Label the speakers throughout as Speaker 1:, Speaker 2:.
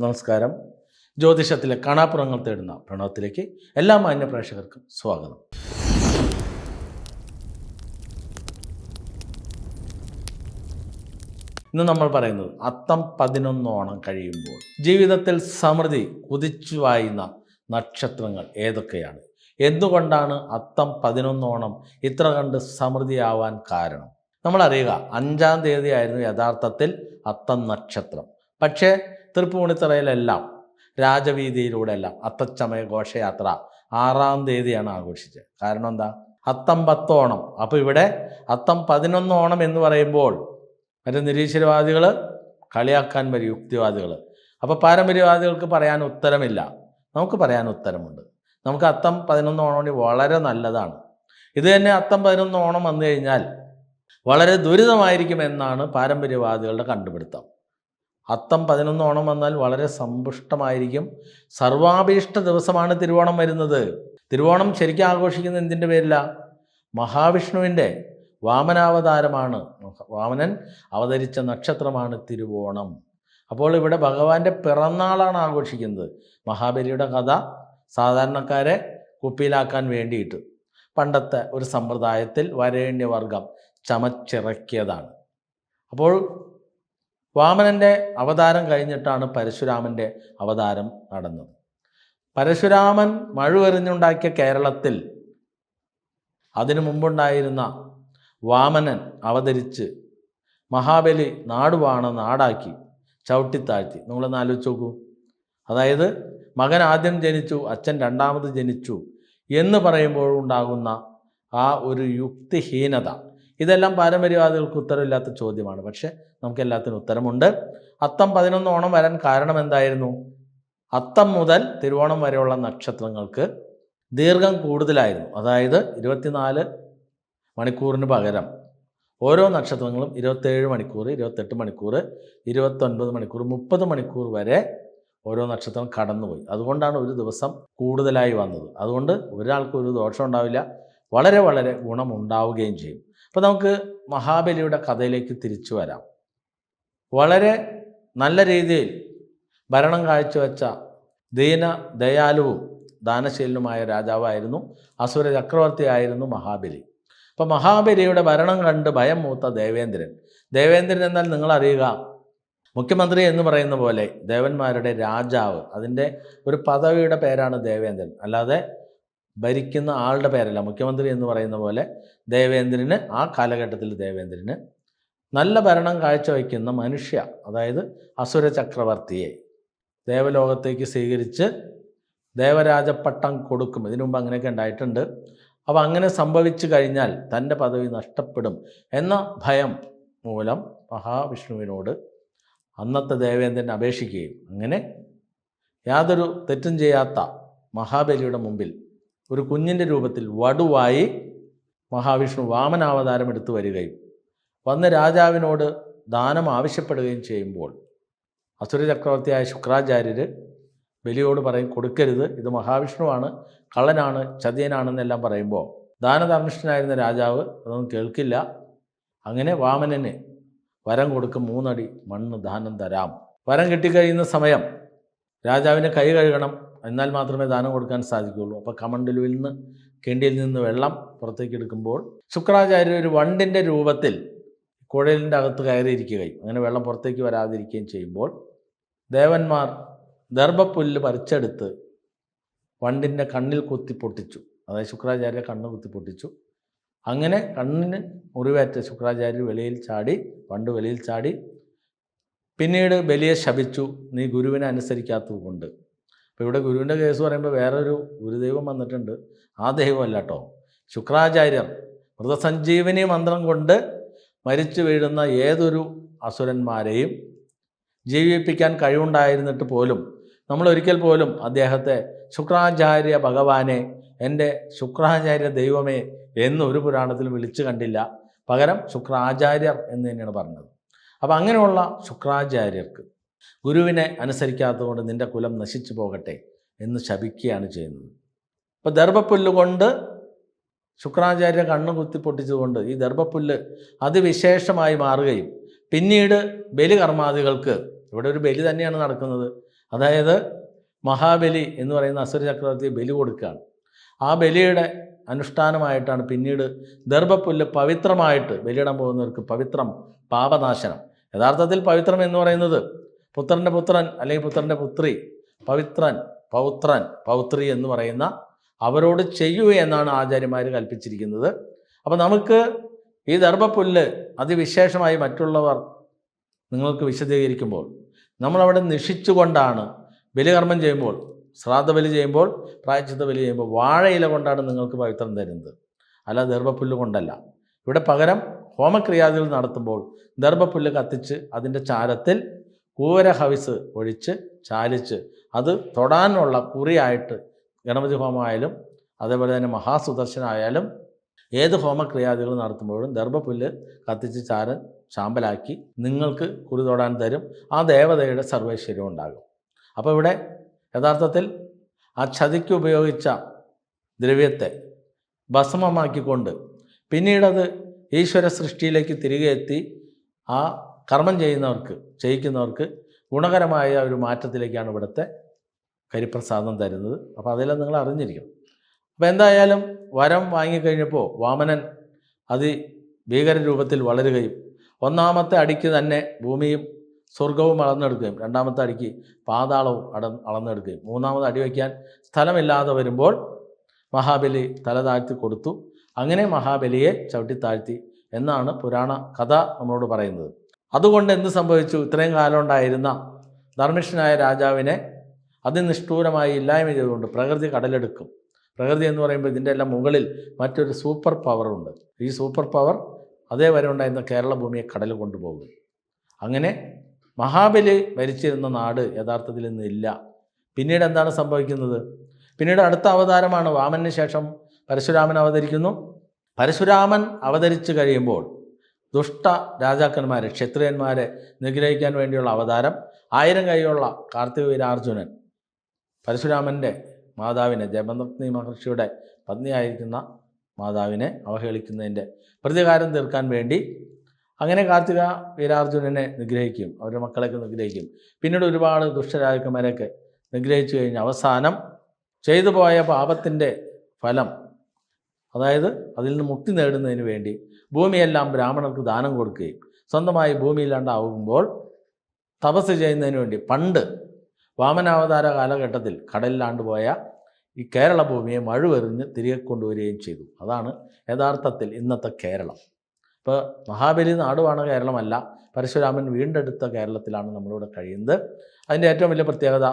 Speaker 1: നമസ്കാരം. ജ്യോതിഷത്തിലെ കാണാപ്പുറങ്ങൾ തേടുന്ന പ്രണവത്തിലേക്ക് എല്ലാ മാന്യ പ്രേക്ഷകർക്കും സ്വാഗതം. ഇന്ന് നമ്മൾ പറയുന്നത് അത്തം പതിനൊന്നോണം കഴിയുമ്പോൾ ജീവിതത്തിൽ സമൃദ്ധി കുതിച്ചു വായുന്ന നക്ഷത്രങ്ങൾ ഏതൊക്കെയാണ്? എന്തുകൊണ്ടാണ് അത്തം പതിനൊന്നോണം ഇത്ര കണ്ട് സമൃദ്ധിയാവാൻ കാരണം? നമ്മൾ അറിയുക അഞ്ചാം തീയതി ആയിരുന്നു യഥാർത്ഥത്തിൽ അത്തം നക്ഷത്രം. പക്ഷേ തൃപ്പൂണിത്തറയിലെല്ലാം രാജവീതിയിലൂടെ എല്ലാം അത്തച്ചമയ ഘോഷയാത്ര ആറാം തീയതിയാണ് ആഘോഷിച്ചത്. കാരണം എന്താ? അത്തം പത്തോണം. അപ്പോൾ ഇവിടെ അത്തം പതിനൊന്നോണം എന്ന് പറയുമ്പോൾ മറ്റേ നിരീശ്വരവാദികൾ കളിയാക്കാൻ വരും യുക്തിവാദികൾ. അപ്പോൾ പാരമ്പര്യവാദികൾക്ക് പറയാൻ ഉത്തരമില്ല. നമുക്ക് പറയാൻ ഉത്തരമുണ്ട്. നമുക്ക് അത്തം പതിനൊന്ന് ഓണം വളരെ നല്ലതാണ്. ഇത് തന്നെ അത്തം പതിനൊന്ന് ഓണം വന്നു കഴിഞ്ഞാൽ വളരെ ദുരിതമായിരിക്കും എന്നാണ് പാരമ്പര്യവാദികളുടെ കണ്ടുപിടുത്തം. അത്തം പതിനൊന്ന് ഓണം വന്നാൽ വളരെ സമ്പുഷ്ടമായിരിക്കും. സർവാഭീഷ്ട ദിവസമാണ് തിരുവോണം വരുന്നത്. തിരുവോണം ശരിക്കും ആഘോഷിക്കുന്നത് എന്തിന്റെ പേരില്ല മഹാവിഷ്ണുവിന്റെ വാമനാവതാരമാണ്. വാമനൻ അവതരിച്ച നക്ഷത്രമാണ് തിരുവോണം. അപ്പോൾ ഇവിടെ ഭഗവാന്റെ പിറന്നാളാണ് ആഘോഷിക്കുന്നത്. മഹാബലിയുടെ കഥ സാധാരണക്കാരെ കുപ്പിയിലാക്കാൻ വേണ്ടിയിട്ട്. പണ്ടത്തെ ഒരു സമ്പ്രദായത്തിൽ വരേണ്യവർഗം ചമച്ചിറക്കിയതാണ്. അപ്പോൾ വാമനന്റെ അവതാരം കഴിഞ്ഞിട്ടാണ് പരശുരാമന്റെ അവതാരം നടന്നത്. പരശുരാമൻ മഴുവെറിഞ്ഞുണ്ടാക്കിയ കേരളത്തിൽ അതിനു മുമ്പുണ്ടായിരുന്ന വാമനൻ അവതരിച്ച് മഹാബലി നാടുവാണ നാടാക്കി ചവിട്ടിത്താഴ്ത്തി. നിങ്ങളൊന്ന് ആലോചിച്ച് നോക്കൂ. അതായത് മകൻ ആദ്യം ജനിച്ചു അച്ഛൻ രണ്ടാമത് ജനിച്ചു എന്ന് പറയുമ്പോഴുണ്ടാകുന്ന ആ ഒരു യുക്തിഹീനത. ഇതെല്ലാം പാരമ്പര്യവാദികൾക്ക് ഉത്തരവില്ലാത്ത ചോദ്യമാണ്. പക്ഷെ നമുക്ക് എല്ലാത്തിനും ഉത്തരമുണ്ട്. അത്തം പതിനൊന്ന് ഓണം വരാൻ കാരണം എന്തായിരുന്നു? അത്തം മുതൽ തിരുവോണം വരെയുള്ള നക്ഷത്രങ്ങൾക്ക് ദീർഘം കൂടുതലായിരുന്നു. അതായത് ഇരുപത്തിനാല് മണിക്കൂറിന് പകരം ഓരോ നക്ഷത്രങ്ങളും ഇരുപത്തേഴ് മണിക്കൂർ ഇരുപത്തെട്ട് മണിക്കൂർ ഇരുപത്തൊൻപത് മണിക്കൂർ മുപ്പത് മണിക്കൂർ വരെ ഓരോ നക്ഷത്രം കടന്നുപോയി. അതുകൊണ്ടാണ് ഒരു ദിവസം കൂടുതലായി വന്നത്. അതുകൊണ്ട് ഒരാൾക്ക് ഒരു ദോഷം ഉണ്ടാവില്ല. വളരെ വളരെ ഗുണമുണ്ടാവുകയും ചെയ്യും. അപ്പോൾ നമുക്ക് മഹാബലിയുടെ കഥയിലേക്ക് തിരിച്ചു വരാം. വളരെ നല്ല രീതിയിൽ ഭരണം കാഴ്ചവെച്ച ദീന ദയാലുവും ദാനശീലനുമായ രാജാവായിരുന്നു അസുര ചക്രവർത്തിയായിരുന്നു മഹാബലി. അപ്പോൾ മഹാബലിയുടെ ഭരണം കണ്ട് ഭയം മൂത്ത ദേവേന്ദ്രൻ. ദേവേന്ദ്രൻ എന്നാൽ നിങ്ങളറിയുക മുഖ്യമന്ത്രി എന്ന് പറയുന്ന പോലെ ദേവന്മാരുടെ രാജാവ്. അതിന്റെ ഒരു പദവിയുടെ പേരാണ് ദേവേന്ദ്രൻ. അല്ലാതെ ഭരിക്കുന്ന ആളുടെ പേരല്ല മുഖ്യമന്ത്രി എന്ന് പറയുന്ന പോലെ ദേവേന്ദ്രന് ആ കാലഘട്ടത്തിൽ ദേവേന്ദ്രന് നല്ല ഭരണം കാഴ്ചവെക്കുന്ന മനുഷ്യ അതായത് അസുര ചക്രവർത്തിയെ ദേവലോകത്തേക്ക് സ്വീകരിച്ച് ദേവരാജപ്പട്ടം കൊടുക്കും. ഇതിനു മുമ്പ് അങ്ങനെയൊക്കെ ഉണ്ടായിട്ടുണ്ട്. അപ്പോൾ അങ്ങനെ സംഭവിച്ചു കഴിഞ്ഞാൽ തന്റെ പദവി നഷ്ടപ്പെടും എന്ന ഭയം മൂലം മഹാവിഷ്ണുവിനോട് അന്നത്തെ ദേവേന്ദ്രൻ അപേക്ഷിക്കുകയും. അങ്ങനെ യാതൊരു തെറ്റും ചെയ്യാത്ത മഹാബലിയുടെ മുമ്പിൽ ഒരു കുഞ്ഞിന്റെ രൂപത്തിൽ വടുവായി മഹാവിഷ്ണു വാമനാവതാരം എടുത്തു വരികയും വന്ന് രാജാവിനോട് ദാനം ആവശ്യപ്പെടുകയും ചെയ്യുമ്പോൾ അസുര ചക്രവർത്തിയായ ശുക്രാചാര്യർ ബലിയോട് പറയും കൊടുക്കരുത് ഇത് മഹാവിഷ്ണുവാണ് കള്ളനാണ് ചതിയനാണെന്നെല്ലാം പറയുമ്പോൾ ദാനധർമ്മിഷ്ഠനായിരുന്ന രാജാവ് അതൊന്നും കേൾക്കില്ല. അങ്ങനെ വാമനന് വരം കൊടുക്കും മൂന്നടി മണ്ണ് ദാനം തരാം. വരം കിട്ടിക്കഴിയുന്ന സമയം രാജാവിന് കൈ കഴുകണം എന്നാൽ മാത്രമേ ദാനം കൊടുക്കാൻ സാധിക്കുകയുള്ളൂ. അപ്പോൾ കമണ്ടലുവിൽ നിന്ന് കിണ്ടിയിൽ നിന്ന് വെള്ളം പുറത്തേക്ക് എടുക്കുമ്പോൾ ശുക്രാചാര്യ ഒരു വണ്ടിന്റെ രൂപത്തിൽ കുഴലിന്റെ അകത്ത് കയറിയിരിക്കുകയും അങ്ങനെ വെള്ളം പുറത്തേക്ക് വരാതിരിക്കുകയും ചെയ്യുമ്പോൾ ദേവന്മാർ ദർഭപ്പുല്ല് പറിച്ചെടുത്ത് വണ്ടിന്റെ കണ്ണിൽ കുത്തി പൊട്ടിച്ചു. അതായത് ശുക്രാചാര്യ കണ്ണ് കുത്തി പൊട്ടിച്ചു. അങ്ങനെ കണ്ണിന് മുറിവേറ്റ ശുക്രാചാര്യ വെളിയിൽ ചാടി പണ്ട് വെളിയിൽ ചാടി പിന്നീട് ബലിയെ ശപിച്ചു. നീ ഗുരുവിനെ അനുസരിക്കാത്തത് കൊണ്ട് അപ്പോൾ ഇവിടെ ഗുരുവിന്റെ കേസ് പറയുമ്പോൾ വേറൊരു ഗുരുദൈവം വന്നിട്ടുണ്ട്. ആ ദൈവമല്ല കേട്ടോ ശുക്രാചാര്യർ മൃതസഞ്ജീവനി മന്ത്രം കൊണ്ട് മരിച്ചു വീഴുന്ന ഏതൊരു അസുരന്മാരെയും ജീവിപ്പിക്കാൻ കഴിവുണ്ടായിരുന്നിട്ട് പോലും നമ്മൾ ഒരിക്കൽ പോലും അദ്ദേഹത്തെ ശുക്രാചാര്യ ഭഗവാനെ എന്റെ ശുക്രാചാര്യ ദൈവമേ എന്ന് ഒരു പുരാണത്തിൽ വിളിച്ചു കണ്ടില്ല. പകരം ശുക്രാചാര്യർ എന്ന് തന്നെയാണ് പറഞ്ഞത്. അപ്പം അങ്ങനെയുള്ള ശുക്രാചാര്യർക്ക് ഗുരുവിനെ അനുസരിക്കാത്തതുകൊണ്ട് നിന്റെ കുലം നശിച്ചു പോകട്ടെ എന്ന് ശപിക്കുകയാണ് ചെയ്യുന്നത്. അപ്പോൾ ദർഭപ്പുല്ല് കൊണ്ട് ശുക്രാചാര്യ കണ്ണ് കുത്തി പൊട്ടിച്ചതുകൊണ്ട് ഈ ദർഭപ്പുല്ല് അതിവിശേഷമായി മാറുകയും പിന്നീട് ബലികർമാദികൾക്ക് ഇവിടെ ഒരു ബലി തന്നെയാണ് നടക്കുന്നത് അതായത് മഹാബലി എന്ന് പറയുന്ന അസുര ചക്രവർത്തിയെ ബലി കൊടുക്കുകയാണ്. ആ ബലിയുടെ അനുഷ്ഠാനമായിട്ടാണ് പിന്നീട് ദർഭപ്പുല്ല് പവിത്രമായിട്ട് ബലിയിടാൻ പോകുന്നവർക്ക് പവിത്രം പാപനാശനം. യഥാർത്ഥത്തിൽ പവിത്രം എന്ന് പറയുന്നത് പുത്രന്റെ പുത്രൻ അല്ലെങ്കിൽ പുത്രന്റെ പുത്രി പവിത്രൻ പൗത്രൻ പൗത്രി എന്ന് പറയുന്ന അവരോട് ചെയ്യുക എന്നാണ് ആചാര്യന്മാർ കൽപ്പിച്ചിരിക്കുന്നത്. അപ്പോൾ നമുക്ക് ഈ ദർഭപ്പുല്ല് അതിവിശേഷമായി മറ്റുള്ളവർ നിങ്ങൾക്ക് വിശദീകരിക്കുമ്പോൾ നമ്മളവിടെ നിഷിച്ചുകൊണ്ടാണ് ബലികർമ്മം ചെയ്യുമ്പോൾ ശ്രാദ്ധ ബലി ചെയ്യുമ്പോൾ പ്രായച്ചിത്ത ബലി ചെയ്യുമ്പോൾ വാഴയില കൊണ്ടാണ് നിങ്ങൾക്ക് പവിത്രം തരുന്നത്. അല്ല ദർഭപ്പുല്ല് കൊണ്ടല്ല. ഇവിടെ പകരം ഹോമക്രിയാദികൾ നടത്തുമ്പോൾ ദർഭപ്പുല്ല് കത്തിച്ച് അതിന്റെ ചാരത്തിൽ കൂവര ഹവിസ് ഒഴിച്ച് ചാലിച്ച് അത് തൊടാനുള്ള കുറിയായിട്ട് ഗണപതി ഹോമമായാലും അതേപോലെ തന്നെ മഹാസുദർശനായാലും ഏത് ഹോമക്രിയാദികൾ നടത്തുമ്പോഴും ദർഭപുല്ല് കത്തിച്ച് ചാരൻ ചാമ്പലാക്കി നിങ്ങൾക്ക് കുറി തൊടാൻ തരും. ആ ദേവതയുടെ സർവൈശ്വര്യം ഉണ്ടാകും. അപ്പോൾ ഇവിടെ യഥാർത്ഥത്തിൽ ആ ചതിക്ക് ഉപയോഗിച്ച ദ്രവ്യത്തെ ഭസ്മമാക്കിക്കൊണ്ട് പിന്നീടത് ഈശ്വര സൃഷ്ടിയിലേക്ക് തിരികെ എത്തി ആ കർമ്മം ചെയ്യുന്നവർക്ക് ചെയ്യിക്കുന്നവർക്ക് ഗുണകരമായ ഒരു മാറ്റത്തിലേക്കാണ് ഇവിടുത്തെ കരിപ്രസാദം തരുന്നത്. അപ്പോൾ അതെല്ലാം നിങ്ങൾ അറിഞ്ഞിരിക്കണം. അപ്പോൾ എന്തായാലും വരം വാങ്ങിക്കഴിഞ്ഞപ്പോൾ വാമനൻ അതി ഭീകര രൂപത്തിൽ വളരുകയും ഒന്നാമത്തെ അടിക്ക് തന്നെ ഭൂമിയും സ്വർഗവും അളന്നെടുക്കുകയും രണ്ടാമത്തെ അടിക്ക് പാതാളവും അട അളന്നെടുക്കുകയും മൂന്നാമത് അടി വയ്ക്കാൻ സ്ഥലമില്ലാതെ വരുമ്പോൾ മഹാബലി തല താഴ്ത്തി കൊടുത്തു. അങ്ങനെ മഹാബലിയെ ചവിട്ടി താഴ്ത്തി എന്നാണ് പുരാണ കഥ നമ്മളോട് പറയുന്നത്. അതുകൊണ്ട് എന്ത് സംഭവിച്ചു? ഇത്രയും കാലം ഉണ്ടായിരുന്ന ധർമ്മിഷ്ഠനായ രാജാവിനെ അതിനിഷ്ഠൂരമായി ഇല്ലായ്മ ചെയ്തുകൊണ്ട് പ്രകൃതി കടലെടുക്കും. പ്രകൃതി എന്ന് പറയുമ്പോൾ ഇതിന്റെ എല്ലാം മുകളിൽ മറ്റൊരു സൂപ്പർ പവറുണ്ട് ഈ സൂപ്പർ പവർ അതേ വരെ ഉണ്ടായിരുന്ന കേരള ഭൂമിയെ കടൽ കൊണ്ടുപോകും. അങ്ങനെ മഹാബലി ഭരിച്ചിരുന്ന നാട് യഥാർത്ഥത്തിൽ ഇന്ന് ഇല്ല. പിന്നീട് എന്താണ് സംഭവിക്കുന്നത്? പിന്നീട് അടുത്ത അവതാരമാണ് വാമന് ശേഷം പരശുരാമൻ അവതരിക്കുന്നു. പരശുരാമൻ അവതരിച്ചു കഴിയുമ്പോൾ ദുഷ്ട രാജാക്കന്മാരെ ക്ഷത്രിയന്മാരെ നിഗ്രഹിക്കാൻ വേണ്ടിയുള്ള അവതാരം ആയിരം കൈയുള്ള കാർത്തിക വീരാർജുനൻ. പരശുരാമന്റെ മാതാവിനെ ജപനഗ്നി മഹർഷിയുടെ പത്നിയായിരിക്കുന്ന മാതാവിനെ അവഹേളിക്കുന്നതിന്റെ പ്രതികാരം തീർക്കാൻ വേണ്ടി അങ്ങനെ കാർത്തിക വീരാർജുനനെ നിഗ്രഹിക്കും അവരുടെ മക്കളെയൊക്കെ നിഗ്രഹിക്കും. പിന്നീട് ഒരുപാട് ദുഷ്ടരാജക്കന്മാരെയൊക്കെ നിഗ്രഹിച്ചു കഴിഞ്ഞ് അവസാനം ചെയ്തു പോയ പാപത്തിന്റെ ഫലം അതായത് അതിൽ നിന്ന് മുക്തി നേടുന്നതിന് വേണ്ടി ഭൂമിയെല്ലാം ബ്രാഹ്മണർക്ക് ദാനം കൊടുക്കുകയും സ്വന്തമായി ഭൂമിയില്ലാണ്ടാവുമ്പോൾ തപസ് ചെയ്യുന്നതിന് വേണ്ടി പണ്ട് വാമനാവതാര കാലഘട്ടത്തിൽ കടലിലാണ്ട് പോയ ഈ കേരള ഭൂമിയെ മഴുവെറിഞ്ഞ് തിരികെ കൊണ്ടുവരികയും ചെയ്തു. അതാണ് യഥാർത്ഥത്തിൽ ഇന്നത്തെ കേരളം. ഇപ്പോൾ മഹാബലി നാടുമാണ് കേരളമല്ല പരശുരാമൻ വീണ്ടെടുത്ത കേരളത്തിലാണ് നമ്മളിവിടെ കഴിയുന്നത്. അതിന്റെ ഏറ്റവും വലിയ പ്രത്യേകത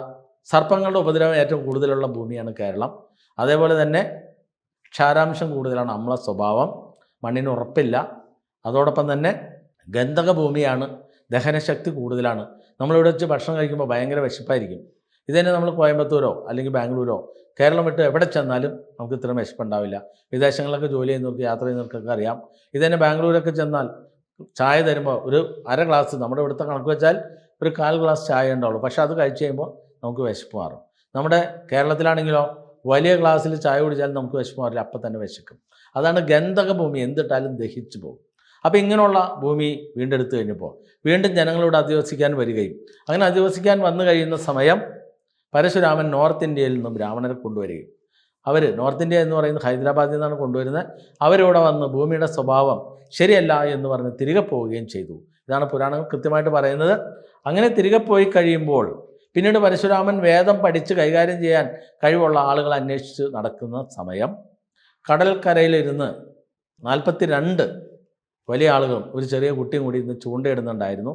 Speaker 1: സർപ്പങ്ങളുടെ ഉപദ്രവം ഏറ്റവും കൂടുതലുള്ള ഭൂമിയാണ് കേരളം. അതേപോലെ തന്നെ ക്ഷാരാംശം കൂടുതലാണ് അമ്ല സ്വഭാവം. മണ്ണിന് ഉറപ്പില്ല. അതോടൊപ്പം തന്നെ ഗന്ധക ഭൂമിയാണ് ദഹനശക്തി കൂടുതലാണ്. നമ്മളിവിടെ വെച്ച് ഭക്ഷണം കഴിക്കുമ്പോൾ ഭയങ്കര വിശപ്പായിരിക്കും. ഇതന്നെ നമ്മൾ കോയമ്പത്തൂരോ അല്ലെങ്കിൽ ബാംഗ്ലൂരോ കേരളം വിട്ട് എവിടെ ചെന്നാലും നമുക്ക് ഇത്ര വിശപ്പുണ്ടാവില്ല. വിദേശങ്ങളിലൊക്കെ ജോലി ചെയ്യുന്നവർക്ക് യാത്ര ചെയ്യുന്നവർക്കൊക്കെ അറിയാം. ഇതന്നെ ബാംഗ്ലൂരൊക്കെ ചെന്നാൽ ചായ തരുമ്പോൾ ഒരു അര ഗ്ലാസ് നമ്മുടെ ഇവിടുത്തെ കണക്ക് വെച്ചാൽ ഒരു കാൽ ഗ്ലാസ് ചായ ഉണ്ടാവുള്ളൂ. പക്ഷേ അത് കഴിച്ച് കഴിയുമ്പോൾ നമുക്ക് വിശപ്പ് മാറും. നമ്മുടെ കേരളത്തിലാണെങ്കിലോ വലിയ ഗ്ലാസ്സിൽ ചായ കുടിച്ചാൽ നമുക്ക് വിശപ്പ് മാറില്ല അപ്പം തന്നെ വിശക്കും. അതാണ് ഗന്ധക ഭൂമി എന്തിട്ടാലും ദഹിച്ചു പോകും. അപ്പോൾ ഇങ്ങനെയുള്ള ഭൂമി വീണ്ടെടുത്ത് കഴിഞ്ഞപ്പോൾ വീണ്ടും ജനങ്ങളോട് അധിവസിക്കാൻ വരികയും അങ്ങനെ അധിവസിക്കാൻ വന്നു കഴിയുന്ന സമയം പരശുരാമൻ നോർത്ത് ഇന്ത്യയിൽ നിന്നും ബ്രാഹ്മണരെ കൊണ്ടുവരികയും അവർ നോർത്ത് ഇന്ത്യ എന്ന് പറയുന്നത് ഹൈദരാബാദിൽ നിന്നാണ് കൊണ്ടുവരുന്നത്. അവരിവിടെ വന്ന് ഭൂമിയുടെ സ്വഭാവം ശരിയല്ല എന്ന് പറഞ്ഞ് തിരികെ പോവുകയും ചെയ്തു. ഇതാണ് പുരാണങ്ങൾ കൃത്യമായിട്ട് പറയുന്നത്. അങ്ങനെ തിരികെ പോയി കഴിയുമ്പോൾ പിന്നീട് പരശുരാമൻ വേദം പഠിച്ച് കൈകാര്യം ചെയ്യാൻ കഴിവുള്ള ആളുകൾ അന്വേഷിച്ച് നടക്കുന്ന സമയം. കടൽക്കരയിലിരുന്ന് നാൽപ്പത്തി രണ്ട് വലിയ ആളുകളും ഒരു ചെറിയ കുട്ടിയും കൂടി ഇന്ന് ചൂണ്ടയിടുന്നുണ്ടായിരുന്നു.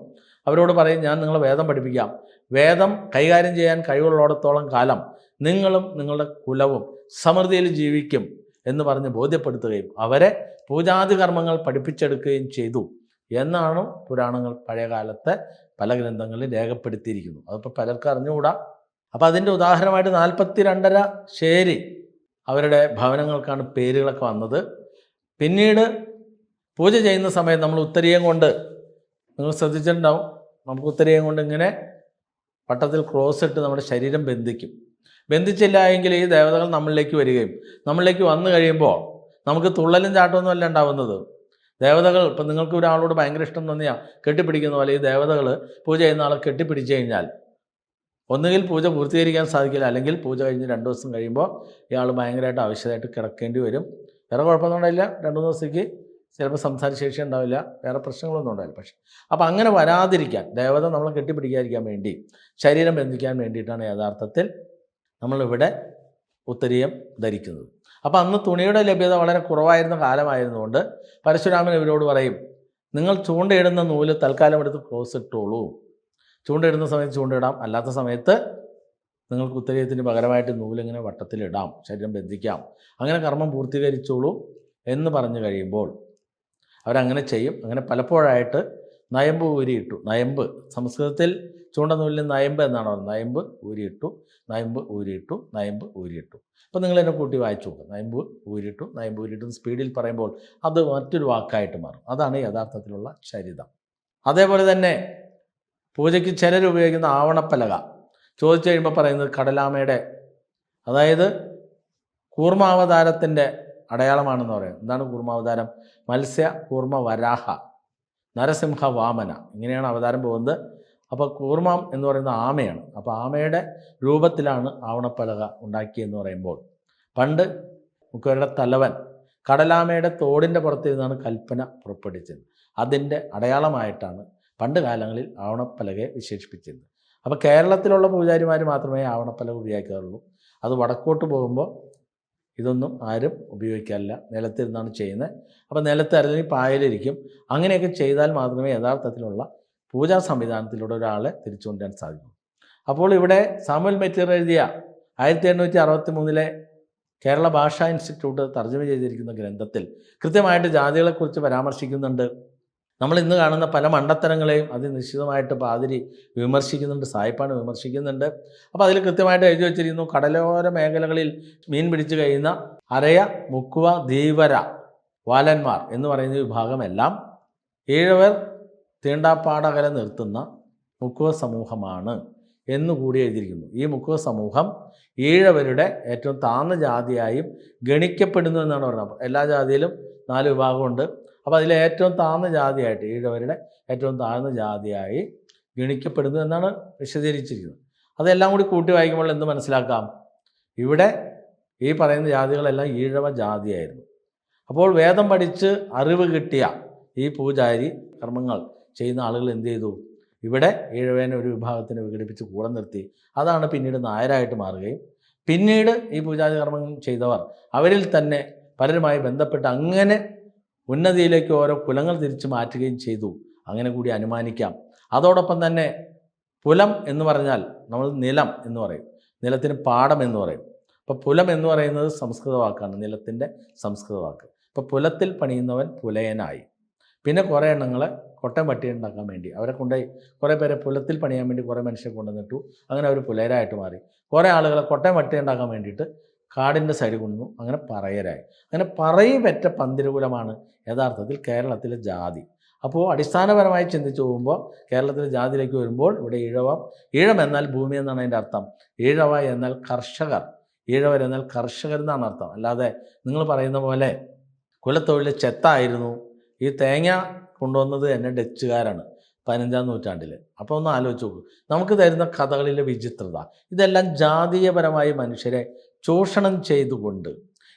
Speaker 1: അവരോട് പറയും ഞാൻ നിങ്ങളെ വേദം പഠിപ്പിക്കാം. വേദം കൈകാര്യം ചെയ്യാൻ കഴിവുള്ളിടത്തോളം കാലം നിങ്ങളും നിങ്ങളുടെ കുലവും സമൃദ്ധിയിൽ ജീവിക്കും എന്ന് പറഞ്ഞ് ബോധ്യപ്പെടുത്തുകയും അവരെ പൂജാതി കർമ്മങ്ങൾ പഠിപ്പിച്ചെടുക്കുകയും ചെയ്തു എന്നാണ് പുരാണങ്ങൾ പഴയകാലത്തെ പല ഗ്രന്ഥങ്ങളിൽ രേഖപ്പെടുത്തിയിരിക്കുന്നു. അതിപ്പോൾ പലർക്കും അറിഞ്ഞുകൂടാ. അപ്പോൾ അതിന്റെ ഉദാഹരണമായിട്ട് നാൽപ്പത്തി രണ്ടര ശേരി അവരുടെ ഭവനങ്ങൾക്കാണ് പേരുകളൊക്കെ വന്നത്. പിന്നീട് പൂജ ചെയ്യുന്ന സമയത്ത് നമ്മൾ ഉത്തരീയം കൊണ്ട് നിങ്ങൾ ശ്രദ്ധിച്ചിട്ടുണ്ടാവും നമുക്ക് ഉത്തരീയം കൊണ്ട് ഇങ്ങനെ പട്ടത്തിൽ ക്രോസ് ഇട്ട് നമ്മുടെ ശരീരം ബന്ധിക്കും. ബന്ധിച്ചില്ല എങ്കിൽ ഈ ദേവതകൾ നമ്മളിലേക്ക് വരികയും നമ്മളിലേക്ക് വന്നു കഴിയുമ്പോൾ നമുക്ക് തുള്ളലും ചാട്ടമൊന്നും അല്ല ഉണ്ടാവുന്നത്. ദേവതകൾ ഇപ്പം നിങ്ങൾക്ക് ഒരാളോട് ഭയങ്കര ഇഷ്ടം തോന്നിയാൽ കെട്ടിപ്പിടിക്കുന്ന പോലെ ഈ ദേവതകൾ പൂജ ചെയ്യുന്ന ആളെ കെട്ടിപ്പിടിച്ചു കഴിഞ്ഞാൽ ഒന്നുകിൽ പൂജ പൂർത്തീകരിക്കാൻ സാധിക്കില്ല അല്ലെങ്കിൽ പൂജ കഴിഞ്ഞ് രണ്ട് ദിവസം കഴിയുമ്പോൾ ഇയാൾ ഭയങ്കരമായിട്ട് ആവശ്യമായിട്ട് കിടക്കേണ്ടി വരും. വേറെ കുഴപ്പമൊന്നും രണ്ട് ദിവസത്തേക്ക് ചിലപ്പോൾ സംസാര ശേഷി ഉണ്ടാവില്ല. വേറെ പ്രശ്നങ്ങളൊന്നും ഉണ്ടാവില്ല. പക്ഷേ അപ്പോൾ അങ്ങനെ വരാതിരിക്കാൻ ദേവത നമ്മളെ കെട്ടിപ്പിടിക്കാതിരിക്കാൻ വേണ്ടി ശരീരം ബന്ധിക്കാൻ വേണ്ടിയിട്ടാണ് യഥാർത്ഥത്തിൽ നമ്മളിവിടെ ഉത്തരീയം ധരിക്കുന്നത്. അപ്പോൾ അന്ന് തുണിയുടെ ലഭ്യത വളരെ കുറവായിരുന്ന കാലമായിരുന്നുകൊണ്ട് പരശുരാമൻ ഇവരോട് പറയും നിങ്ങൾ ചൂണ്ടയിടുന്ന നൂൽ തൽക്കാലം എടുത്ത് ക്ലോസ് ഇട്ടോളൂ. ചൂണ്ടയിടുന്ന സമയത്ത് ചൂണ്ടയിടാം. അല്ലാത്ത സമയത്ത് നിങ്ങൾക്ക് ഉത്തരീയത്തിന് പകരമായിട്ട് നൂലിങ്ങനെ വട്ടത്തിലിടാം. ശരീരം ബന്ധിക്കാം. അങ്ങനെ കർമ്മം പൂർത്തീകരിച്ചോളൂ എന്ന് പറഞ്ഞു കഴിയുമ്പോൾ അവരങ്ങനെ ചെയ്യും. അങ്ങനെ പലപ്പോഴായിട്ട് നയമ്പ് ഊരിയിട്ടു. നയമ്പ്. സംസ്കൃതത്തിൽ ചൂണ്ട നൂലിന് നയമ്പ് എന്നാണ്? നയമ്പ് ഊരിയിട്ടു നയമ്പ് ഊരിയിട്ടു നയമ്പ് ഊരിയിട്ടു. അപ്പോൾ നിങ്ങൾ എന്നെ കൂട്ടി വായിച്ചു നോക്കുക നയമ്പ് ഊരിട്ടു നയമ്പ് ഊരിട്ടു സ്പീഡിൽ പറയുമ്പോൾ അത് മറ്റൊരു വാക്കായിട്ട് മാറും. അതാണ് യഥാർത്ഥത്തിലുള്ള ചരിതം. അതേപോലെ തന്നെ പൂജയ്ക്ക് ചിലർ ഉപയോഗിക്കുന്ന ആവണപ്പലക. ചോദിച്ചു കഴിയുമ്പോൾ പറയുന്നത് കടലാമയുടെ അതായത് കൂർമാവതാരത്തിന്റെ അടയാളമാണെന്ന് പറയും. എന്താണ് കൂർമാവതാരം? മത്സ്യ കൂർമ്മ വരാഹ നരസിംഹ വാമന ഇങ്ങനെയാണ് അവതാരം പോകുന്നത്. അപ്പോൾ കൂർമാം എന്ന് പറയുന്ന ആമയാണ്. അപ്പോൾ ആമയുടെ രൂപത്തിലാണ് ആവണപ്പലക ഉണ്ടാക്കിയെന്ന് പറയുമ്പോൾ പണ്ട് മുക്കുവരുടെ തലവൻ കടലാമയുടെ തോടിന്റെ പുറത്തിരുന്നാണ് കൽപ്പന പുറപ്പെടുവിച്ചത്. അതിന്റെ അടയാളമായിട്ടാണ് പണ്ട് കാലങ്ങളിൽ ആവണപ്പലകയെ വിശേഷിപ്പിച്ചിരുന്നത്. അപ്പോൾ കേരളത്തിലുള്ള പൂജാരിമാർ മാത്രമേ ആവണപ്പലക ഉപയോഗിക്കാറുള്ളൂ. അത് വടക്കോട്ട് പോകുമ്പോൾ ഇതൊന്നും ആരും ഉപയോഗിക്കാറില്ല. നിലത്തിരുന്നാണ് ചെയ്യുന്നത്. അപ്പോൾ നിലത്ത് പായലിരിക്കും. അങ്ങനെയൊക്കെ ചെയ്താൽ മാത്രമേ യഥാർത്ഥത്തിലുള്ള പൂജാ സംവിധാനത്തിലൂടെ ഒരാളെ തിരിച്ചു കൊണ്ടുവരാൻ സാധിക്കും അപ്പോൾ ഇവിടെ സാമുവൽ മെറ്റീർ എഴുതിയ ആയിരത്തി എണ്ണൂറ്റി അറുപത്തി മൂന്നിലെ കേരള ഭാഷാ ഇൻസ്റ്റിറ്റ്യൂട്ട് തർജമ ചെയ്തിരിക്കുന്ന ഗ്രന്ഥത്തിൽ കൃത്യമായിട്ട് ജാതികളെക്കുറിച്ച് പരാമർശിക്കുന്നുണ്ട്. നമ്മൾ ഇന്ന് കാണുന്ന പല മണ്ടത്തരങ്ങളെയും അത് നിശ്ചിതമായിട്ട് പാതിരി വിമർശിക്കുന്നുണ്ട് സായിപ്പാണ് വിമർശിക്കുന്നുണ്ട്. അപ്പോൾ അതിൽ കൃത്യമായിട്ട് എഴുതി വച്ചിരിക്കുന്നു കടലോര മേഖലകളിൽ മീൻ പിടിച്ചു കഴിയുന്ന അരയ മുക്കുവ ധീവര വാലന്മാർ എന്ന് പറയുന്ന വിഭാഗമെല്ലാം ഈഴവർ തീണ്ടാപ്പാടകല നിർത്തുന്ന മുക്കുവ സമൂഹമാണ് എന്നുകൂടി എഴുതിയിരിക്കുന്നു. ഈ മുക്കുവ സമൂഹം ഈഴവരുടെ ഏറ്റവും താഴ്ന്ന ജാതിയായും ഗണിക്കപ്പെടുന്നു എന്നാണ് അപ്പോൾ എല്ലാ ജാതിയിലും നാല് വിഭാഗമുണ്ട്. അപ്പോൾ അതിലെ ഏറ്റവും താഴ്ന്ന ജാതിയായിട്ട് ഈഴവരുടെ ഏറ്റവും താഴ്ന്ന ജാതിയായി ഗണിക്കപ്പെടുന്നു എന്നാണ് വിശദീകരിച്ചിരിക്കുന്നത്. അതെല്ലാം കൂടി കൂട്ടി വായിക്കുമ്പോൾ എന്ത് മനസ്സിലാക്കാം? ഇവിടെ ഈ പറയുന്ന ജാതികളെല്ലാം ഈഴവ ജാതിയായിരുന്നു. അപ്പോൾ വേദം പഠിച്ച് അറിവ് കിട്ടിയ ഈ പൂജാരി കർമ്മങ്ങൾ ചെയ്യുന്ന ആളുകൾ എന്ത് ചെയ്തു? ഇവിടെ ഈഴവേനെ ഒരു വിഭാഗത്തിന് വിഘടിപ്പിച്ച് കൂടെ നിർത്തി. അതാണ് പിന്നീട് നായരായിട്ട് മാറുകയും പിന്നീട് ഈ പൂജാതി ചെയ്തവർ അവരിൽ തന്നെ പലരുമായി ബന്ധപ്പെട്ട് അങ്ങനെ ഉന്നതിയിലേക്ക് ഓരോ കുലങ്ങൾ തിരിച്ചു മാറ്റുകയും ചെയ്തു. അങ്ങനെ കൂടി അനുമാനിക്കാം. അതോടൊപ്പം തന്നെ പുലം എന്ന് പറഞ്ഞാൽ നമ്മൾ നിലം എന്ന് പറയും. നിലത്തിന് പാടം എന്ന് പറയും. അപ്പോൾ പുലം എന്ന് പറയുന്നത് സംസ്കൃത വാക്കാണ് നിലത്തിന്റെ സംസ്കൃത വാക്ക് അപ്പോൾ പുലത്തിൽ പണിയുന്നവൻ പുലയനായി. പിന്നെ കുറേ എണ്ണങ്ങളെ കൊട്ടൻ പട്ടി ഉണ്ടാക്കാൻ വേണ്ടി. അവരെ കൊണ്ടുപോയി കുറേ പേരെ പുലത്തിൽ പണിയാൻ വേണ്ടി കുറേ മനുഷ്യരെ കൊണ്ടുവന്നിട്ടു. അങ്ങനെ അവർ പുലരായിട്ട് മാറി. കുറേ ആളുകളെ കൊട്ടൻ പട്ടി ഉണ്ടാക്കാൻ വേണ്ടിയിട്ട് കാടിന്റെ സരി കൊണ്ടു അങ്ങനെ പറയരായി. അങ്ങനെ പറയും പെറ്റ പന്തിരുകുലമാണ് യഥാർത്ഥത്തിൽ കേരളത്തിലെ ജാതി. അപ്പോൾ അടിസ്ഥാനപരമായി ചിന്തിച്ചു പോകുമ്പോൾ കേരളത്തിലെ ജാതിയിലേക്ക് വരുമ്പോൾ ഇവിടെ ഈഴവം ഈഴം എന്നാൽ ഭൂമി എന്നാണ് അതിന്റെ അർത്ഥം. ഈഴവ എന്നാൽ കർഷകർ. ഈഴവർ എന്നാൽ കർഷകർ എന്നാണ് അർത്ഥം. അല്ലാതെ നിങ്ങൾ പറയുന്ന പോലെ കുലത്തൊഴിൽ ചെത്തായിരുന്നു. ഈ തേങ്ങ കൊണ്ടുവന്നത് തന്നെ ഡച്ചുകാരാണ് പതിനഞ്ചാം നൂറ്റാണ്ടിൽ അപ്പോൾ ഒന്ന് ആലോചിച്ച് നോക്കൂ. നമുക്ക് തരുന്ന കഥകളിലെ വിചിത്രത ഇതെല്ലാം ജാതീയപരമായി മനുഷ്യരെ ചൂഷണം ചെയ്തുകൊണ്ട്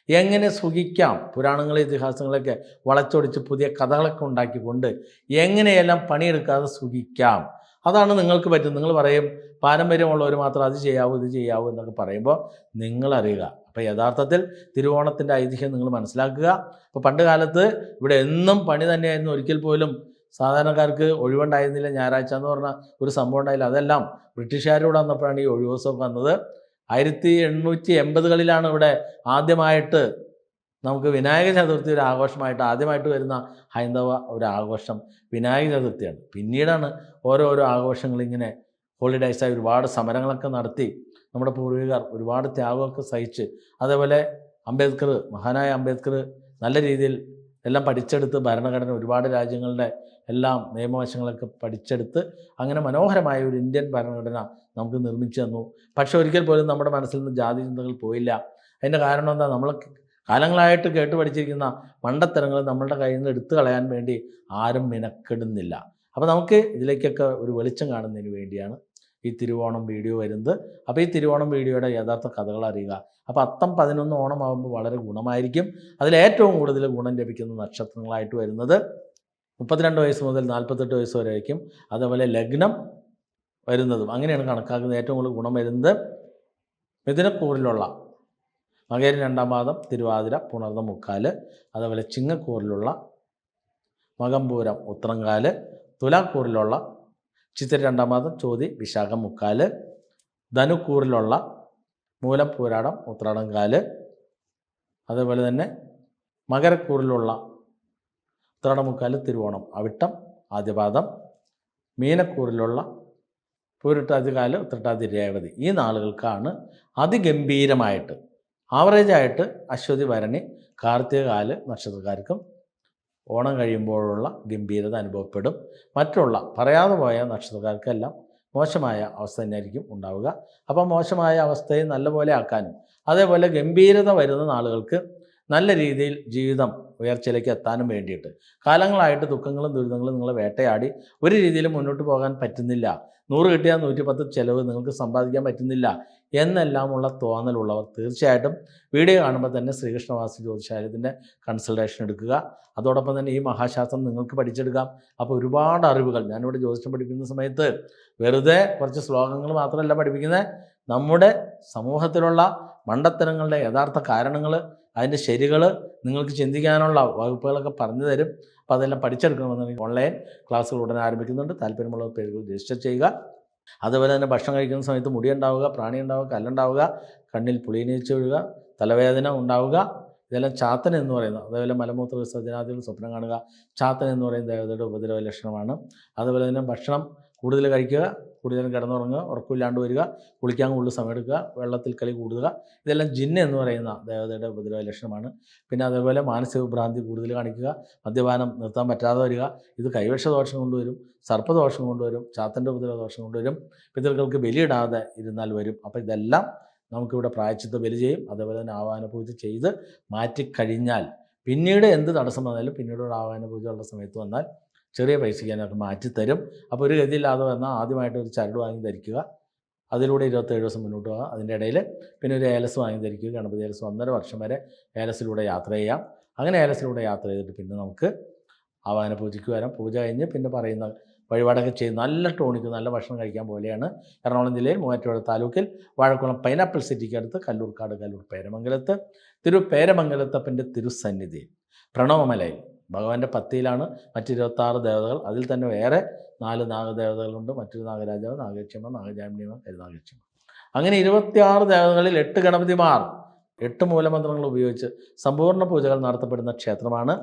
Speaker 1: എങ്ങനെ സുഖിക്കാം? പുരാണങ്ങളെ ഇതിഹാസങ്ങളൊക്കെ വളച്ചൊടിച്ച് പുതിയ കഥകളൊക്കെ ഉണ്ടാക്കിക്കൊണ്ട് എങ്ങനെയെല്ലാം പണിയെടുക്കാതെ സുഖിക്കാം? അതാണ് നിങ്ങൾക്ക് പറ്റും. നിങ്ങൾ പറയും പാരമ്പര്യമുള്ളവർ മാത്രം അത് ചെയ്യാവൂ ഇത് ചെയ്യാവൂ എന്നൊക്കെ പറയുമ്പോൾ നിങ്ങളറിയുക. അപ്പോൾ യഥാർത്ഥത്തിൽ തിരുവോണത്തിന്റെ ഐതിഹ്യം നിങ്ങൾ മനസ്സിലാക്കുക. അപ്പോൾ പണ്ട് കാലത്ത് ഇവിടെ എന്നും പണി തന്നെയായിരുന്നു. ഒരിക്കൽ പോലും സാധാരണക്കാർക്ക് ഒഴിവുണ്ടായിരുന്നില്ല. ഞായറാഴ്ച എന്ന് പറഞ്ഞ ഒരു സംഭവം ഉണ്ടായില്ല. അതെല്ലാം ബ്രിട്ടീഷുകാരോട് വന്നപ്പോഴാണ് ഈ ഒഴിവ് വന്നത്. ആയിരത്തി എണ്ണൂറ്റി എൺപതുകളിലാണ് ഇവിടെ ആദ്യമായിട്ട് നമുക്ക് വിനായക ചതുർത്ഥി ഒരു ആഘോഷമായിട്ട് ആദ്യമായിട്ട് വരുന്ന ഹൈന്ദവ ഒരു ആഘോഷം വിനായക ചതുർത്ഥിയാണ്. പിന്നീടാണ് ഓരോരോ ആഘോഷങ്ങൾ ഇങ്ങനെ ഹോളിഡേയ്സായി ഒരുപാട് സമരങ്ങളൊക്കെ നടത്തി നമ്മുടെ പൂർവികർ ഒരുപാട് ത്യാഗമൊക്കെ സഹിച്ച് അതേപോലെ അംബേദ്കർ മഹാനായ അംബേദ്കർ നല്ല രീതിയിൽ എല്ലാം പഠിച്ചെടുത്ത് ഭരണഘടന ഒരുപാട് രാജ്യങ്ങളുടെ എല്ലാം നിയമവശങ്ങളൊക്കെ പഠിച്ചെടുത്ത് അങ്ങനെ മനോഹരമായ ഒരു ഇന്ത്യൻ ഭരണഘടന നമുക്ക് നിർമ്മിച്ചു തന്നു. പക്ഷെ ഒരിക്കൽ പോലും നമ്മുടെ മനസ്സിൽ നിന്ന് ജാതി ചിന്തകൾ പോയില്ല. അതിന്റെ കാരണം എന്താ? നമ്മൾ കാലങ്ങളായിട്ട് കേട്ട് പഠിച്ചിരിക്കുന്ന മണ്ടത്തരങ്ങൾ നമ്മളുടെ കയ്യിൽ നിന്ന് എടുത്തു കളയാൻ വേണ്ടി ആരും മിനക്കെടുന്നില്ല. അപ്പോൾ നമുക്ക് ഇതിലേക്കൊക്കെ ഒരു വെളിച്ചം കാണുന്നതിന് വേണ്ടിയാണ് ഈ തിരുവോണം വീഡിയോ വരുന്നത്. അപ്പോൾ ഈ തിരുവോണം വീഡിയോയുടെ യഥാർത്ഥ കഥകൾ അറിയുക. അപ്പോൾ അത്തം പതിനൊന്ന് ഓണമാകുമ്പോൾ വളരെ ഗുണമായിരിക്കും. അതിലേറ്റവും കൂടുതൽ ഗുണം ലഭിക്കുന്ന നക്ഷത്രങ്ങളായിട്ട് വരുന്നത് മുപ്പത്തിരണ്ട് വയസ്സ് മുതൽ നാൽപ്പത്തെട്ട് വയസ്സ് വരെ ആയിരിക്കും അതേപോലെ ലഗ്നം വരുന്നതും. അങ്ങനെയാണ് കണക്കാക്കുന്നത് ഏറ്റവും കൂടുതൽ ഗുണം വരുന്നത്. മിഥുനക്കൂറിലുള്ള മകേരി രണ്ടാം പാദം തിരുവാതിര പുണർന്ന മുക്കാൽ. അതേപോലെ ചിങ്ങക്കൂറിലുള്ള മകമ്പൂരം ഉത്രങ്കാൽ. തുലാക്കൂറിലുള്ള ചിത്തിര രണ്ടാം മാസം ചോതി വിശാഖം മുക്കാൽ. ധനുക്കൂറിലുള്ള മൂലം പൂരാടം ഉത്രാടം കാൽ. അതേപോലെ തന്നെ മകരക്കൂറിലുള്ള ഉത്രാടം മുക്കാൽ തിരുവോണം അവിട്ടം ആദ്യപാദം. മീനക്കൂറിലുള്ള പൂരിട്ടാതി കാൽ ഉത്രട്ടാതി രേവതി. ഈ നാളുകൾക്കാണ് അതിഗംഭീരമായിട്ട് ആവറേജായിട്ട് അശ്വതി ഭരണി കാർത്തിക കാൽ നക്ഷത്രക്കാർക്കും ഓണം കഴിയുമ്പോഴുള്ള ഗംഭീരത അനുഭവപ്പെടും. മറ്റുള്ള പറയാതെ പോയ നക്ഷത്രക്കാർക്കെല്ലാം മോശമായ അവസ്ഥ തന്നെയായിരിക്കും ഉണ്ടാവുക. അപ്പോൾ മോശമായ അവസ്ഥയെ നല്ലപോലെ ആക്കാനും അതേപോലെ ഗംഭീരത വരുന്ന നാളുകൾക്ക് നല്ല രീതിയിൽ ജീവിതം ഉയർച്ചയിലേക്ക് എത്താനും വേണ്ടിയിട്ട്. കാലങ്ങളായിട്ട് ദുഃഖങ്ങളും ദുരിതങ്ങളും നിങ്ങളെ വേട്ടയാടി ഒരു രീതിയിലും മുന്നോട്ട് പോകാൻ പറ്റുന്നില്ല. നൂറ് കിട്ടിയാൽ നൂറ്റി പത്ത് ചിലവ് നിങ്ങൾക്ക് സമ്പാദിക്കാൻ പറ്റുന്നില്ല. എന്നെല്ലാമുള്ള തോന്നലുള്ളവർ തീർച്ചയായിട്ടും വീഡിയോ കാണുമ്പോൾ തന്നെ ശ്രീകൃഷ്ണവാസി ജ്യോതിശാലയത്തിന്റെ കൺസൾട്ടേഷൻ എടുക്കുക. അതോടൊപ്പം തന്നെ ഈ മഹാശാസ്ത്രം നിങ്ങൾക്ക് പഠിച്ചെടുക്കാം. അപ്പോൾ ഒരുപാട് അറിവുകൾ. ഞാനിവിടെ ജ്യോതിഷം പഠിപ്പിക്കുന്ന സമയത്ത് വെറുതെ കുറച്ച് ശ്ലോകങ്ങൾ മാത്രമല്ല പഠിപ്പിക്കുന്നത് നമ്മുടെ സമൂഹത്തിലുള്ള മണ്ടത്തരങ്ങളുടെ യഥാർത്ഥ കാരണങ്ങൾ അതിന്റെ ശരികൾ നിങ്ങൾക്ക് ചിന്തിക്കാനുള്ള വകുപ്പുകളൊക്കെ പറഞ്ഞു തരും. അപ്പോൾ അതെല്ലാം പഠിച്ചെടുക്കണമെന്നുണ്ടെങ്കിൽ ഓൺലൈൻ ക്ലാസ്സുകൾ ഉടനെ ആരംഭിക്കുന്നുണ്ട്. താല്പര്യമുള്ള പേരുകൾ രജിസ്റ്റർ ചെയ്യുക. അതുപോലെ തന്നെ ഭക്ഷണം കഴിക്കുന്ന സമയത്ത് മുടി ഉണ്ടാവുക പ്രാണി ഉണ്ടാവുക കല്ലുണ്ടാവുക കണ്ണിൽ പുളിനീച്ച് വീഴുക തലവേദന ഉണ്ടാവുക. ഇതെല്ലാം ചാത്തൻ എന്ന് പറയുന്നത്. അതേപോലെ മലമൂത്ര വിസർജനാദികൾ സ്വപ്നം കാണുക. ചാത്തൻ എന്ന് പറയുന്ന ദേവതയുടെ ഉപദ്രവ ലക്ഷണമാണ്. അതുപോലെ തന്നെ ഭക്ഷണം കൂടുതൽ കഴിക്കുക കൂടുതൽ കിടന്നുറങ്ങുക ഉറക്കമില്ലാണ്ട് വരിക കുളിക്കാൻ കൂടുതൽ സമയമെടുക്കുക വെള്ളത്തിൽ കളി കൂടുക. ഇതെല്ലാം ജിന്ന എന്ന് പറയുന്ന ദേവതയുടെ ഉപദ്രവ ലക്ഷണമാണ്. പിന്നെ അതേപോലെ മാനസിക ഭ്രാന്തി കൂടുതൽ കാണിക്കുക മദ്യപാനം നിർത്താൻ പറ്റാതെ വരിക ഇത് കൈവശ ദോഷം കൊണ്ടുവരും സർപ്പദോഷം കൊണ്ടുവരും ചാത്തന്റെ ഉപദ്രവ ദോഷം കൊണ്ടുവരും. പിതൃക്കൾക്ക് ബലിയിടാതെ ഇരുന്നാൽ വരും. അപ്പോൾ ഇതെല്ലാം നമുക്കിവിടെ പ്രായച്ചിത്ത ബലി ചെയ്യും. അതേപോലെ തന്നെ ആവാഹന ചെയ്ത് മാറ്റിക്കഴിഞ്ഞാൽ പിന്നീട് എന്ത് തടസ്സം വന്നാലും പിന്നീട് ആവാഹന ഉള്ള സമയത്ത് വന്നാൽ ചെറിയ പൈസയ്ക്ക് അതിനകത്ത് മാറ്റിത്തരും അപ്പോൾ ഒരു ഗതിയില്ലാതെ വന്നാൽ ആദ്യമായിട്ട് ഒരു ചരട് വാങ്ങി ധരിക്കുക. അതിലൂടെ ഇരുപത്തേഴ് ദിവസം മുന്നോട്ട് പോകാം. അതിന്റെ ഇടയിൽ പിന്നെ ഒരു ഏലസ് വാങ്ങി ധരിക്കുക. ഗണപതി ഏലസ് ഒന്നര വർഷം വരെ ഏലസിലൂടെ യാത്ര ചെയ്യാം. അങ്ങനെ ഏലസിലൂടെ യാത്ര ചെയ്തിട്ട് പിന്നെ നമുക്ക് ആവാന പൂജയ്ക്ക് വരാം. പൂജ കഴിഞ്ഞ് പിന്നെ പറയുന്ന വഴിപാടൊക്കെ ചെയ്ത് നല്ല ടോണിക്ക് നല്ല ഭക്ഷണം കഴിക്കാൻ പോലെയാണ് എറണാകുളം ജില്ലയിൽ മൂവാറ്റുപുഴ താലൂക്കിൽ വാഴക്കുളം പൈനാപ്പിൾ സിറ്റിക്ക് അടുത്ത് കല്ലൂർക്കാട് കല്ലൂർ പേരമംഗലത്ത്. തിരു പേരമംഗലത്തപ്പന്റെ തിരുസന്നിധി പ്രണവമലയിൽ. ഭഗവാന്റെ പത്തിയിലാണ് മറ്റിരുപത്താറ് ദേവതകൾ. അതിൽ തന്നെ വേറെ നാല് നാഗദേവതകളുണ്ട്. മറ്റൊരു നാഗരാജാവ് നാഗക്ഷമ നാഗജാമിനിമ കരുനാഗക്ഷമ അങ്ങനെ ഇരുപത്തിയാറ് ദേവതകളിൽ എട്ട് ഗണപതിമാർ എട്ട് മൂലമന്ത്രങ്ങൾ ഉപയോഗിച്ച് സമ്പൂർണ പൂജകൾ നടത്തപ്പെടുന്ന ക്ഷേത്രമാണ്.